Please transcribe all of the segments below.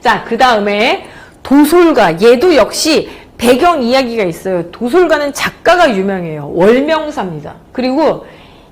자, 그 다음에 도솔가. 얘도 역시 배경 이야기가 있어요. 도솔가는 작가가 유명해요. 월명사입니다. 그리고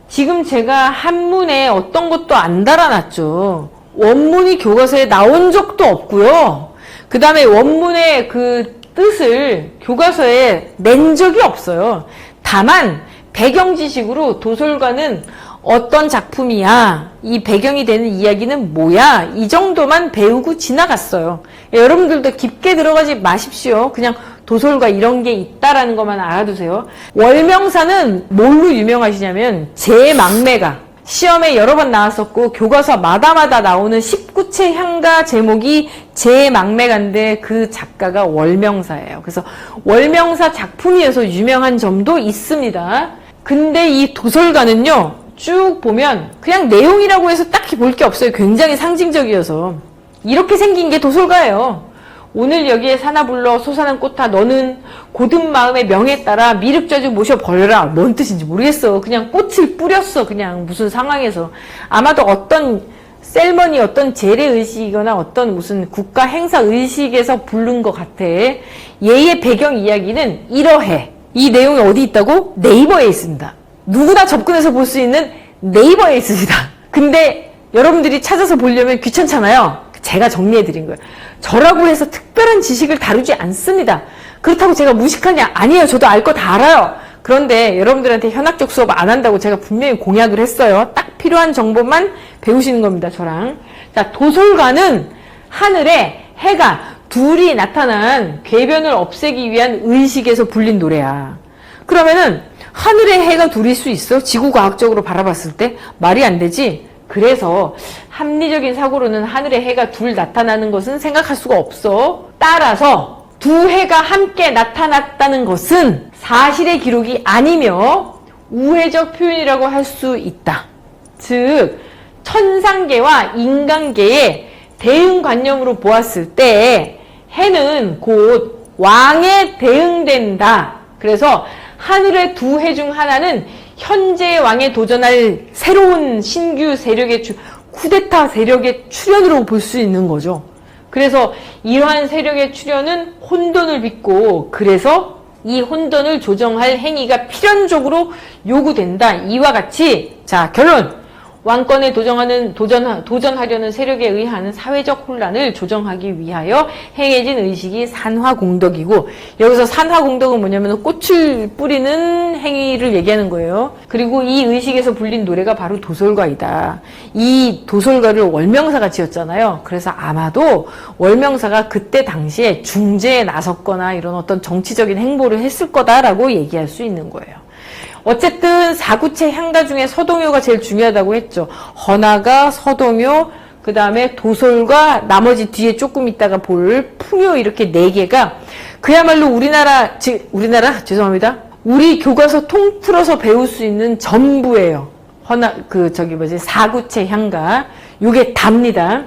지금 제가 한문에 어떤 것도 안 달아놨죠. 원문이 교과서에 나온 적도 없고요. 그 다음에 원문의 그 뜻을 교과서에 낸 적이 없어요. 다만 배경 지식으로 도솔가는 어떤 작품이야, 이 배경이 되는 이야기는 뭐야, 이 정도만 배우고 지나갔어요. 여러분들도 깊게 들어가지 마십시오. 그냥 도솔가 이런 게 있다라는 것만 알아두세요. 월명사는 뭘로 유명하시냐면 제막매가 시험에 여러 번 나왔었고 교과서마다마다 나오는 19채 향가 제목이 제 막매가인데 그 작가가 월명사예요. 그래서 월명사 작품이어서 유명한 점도 있습니다. 근데 이 도설가는요 쭉 보면 그냥 내용이라고 해서 딱히 볼 게 없어요. 굉장히 상징적이어서. 이렇게 생긴 게 도솔가예요. 오늘 여기에 사나 불러 솟아난 꽃아 너는 고든 마음의 명에 따라 미륵저주 모셔 버려라. 뭔 뜻인지 모르겠어. 그냥 꽃을 뿌렸어. 그냥 무슨 상황에서. 아마도 어떤 셀머니 어떤 재래 의식이거나 어떤 무슨 국가 행사 의식에서 부른 것 같아. 얘의 배경 이야기는 이러해. 이 내용이 어디 있다고? 네이버에 있습니다 누구나 접근해서 볼 수 있는 네이버에 있습니다 근데 여러분들이 찾아서 보려면 귀찮잖아요 제가 정리해 드린 거예요. 저라고 해서 특별한 지식을 다루지 않습니다. 그렇다고 제가 무식하냐? 아니에요. 저도 알 거 다 알아요. 그런데 여러분들한테 현학적 수업 안 한다고 제가 분명히 공약을 했어요. 딱 필요한 정보만 배우시는 겁니다. 저랑. 자, 도솔가는 하늘에 해가 둘이 나타난 궤변을 없애기 위한 의식에서 불린 노래야. 그러면은 하늘에 해가 둘일 수 있어? 지구과학적으로 바라봤을 때 말이 안 되지. 그래서 합리적인 사고로는 하늘에 해가 둘 나타나는 것은 생각할 수가 없어. 따라서 두 해가 함께 나타났다는 것은 사실의 기록이 아니며 우회적 표현이라고 할 수 있다. 즉, 천상계와 인간계의 대응관념으로 보았을 때 해는 곧 왕에 대응된다. 그래서 하늘의 두 해 중 하나는 현재 왕에 도전할 새로운 신규 세력의 주, 쿠데타 세력의 출현으로 볼 수 있는 거죠. 그래서 이러한 세력의 출현은 혼돈을 빚고 그래서 이 혼돈을 조정할 행위가 필연적으로 요구된다. 이와 같이 자 결론 왕권에 도전하는 도전 도전하려는 세력에 의한 사회적 혼란을 조정하기 위하여 행해진 의식이 산화공덕이고 여기서 산화공덕은 뭐냐면 꽃을 뿌리는 행위를 얘기하는 거예요. 그리고 이 의식에서 불린 노래가 바로 도솔가이다. 이 도솔가를 월명사가 지었잖아요. 그래서 아마도 월명사가 그때 당시에 중재에 나섰거나 이런 어떤 정치적인 행보를 했을 거다라고 얘기할 수 있는 거예요. 어쨌든 사구체 향가 중에 서동요가 제일 중요하다고 했죠. 헌화가 서동요, 그 다음에 도솔과 나머지 뒤에 조금 있다가 볼 풍요 이렇게 네 개가 그야말로 우리나라, 즉, 우리나라? 죄송합니다. 우리 교과서 통틀어서 배울 수 있는 전부예요. 헌화, 그, 저기 뭐지, 사구체 향가. 요게 답니다.